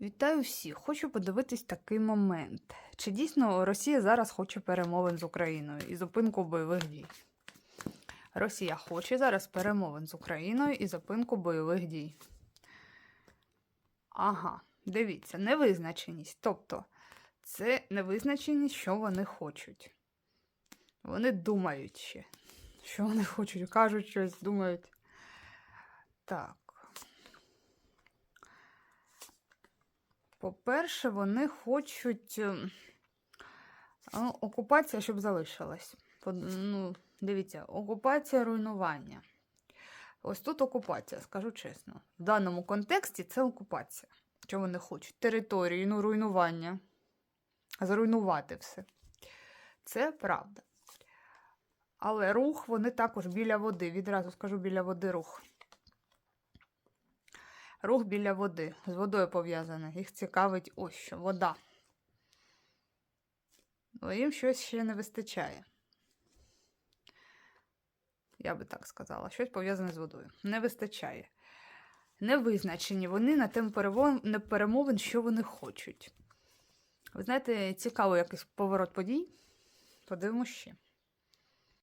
Вітаю всіх! Хочу подивитись такий момент. Чи дійсно Росія зараз хоче перемовин з Україною і зупинку бойових дій? Росія хоче зараз перемовин з Україною і зупинку бойових дій. Ага, дивіться, невизначеність. Тобто, це невизначеність, що вони хочуть. Вони думають ще, що вони хочуть, кажуть щось, думають. Так. По-перше, вони хочуть ем, окупація, щоб залишилась. Ну, дивіться, окупація руйнування. Ось тут окупація, скажу чесно. В даному контексті це окупація. Що вони хочуть? Території, ну, руйнування. Зруйнувати все. Це правда. Але рух вони також біля води. Відразу скажу біля води рух. Рух біля води. З водою пов'язане. Їх цікавить ось що вода. Бо їм щось ще не вистачає. Я би так сказала. Щось пов'язане з водою. Не вистачає. Не визначені вони на тему перемовин, що вони хочуть. Ви знаєте, цікавий якийсь поворот подій. Подивимося ще.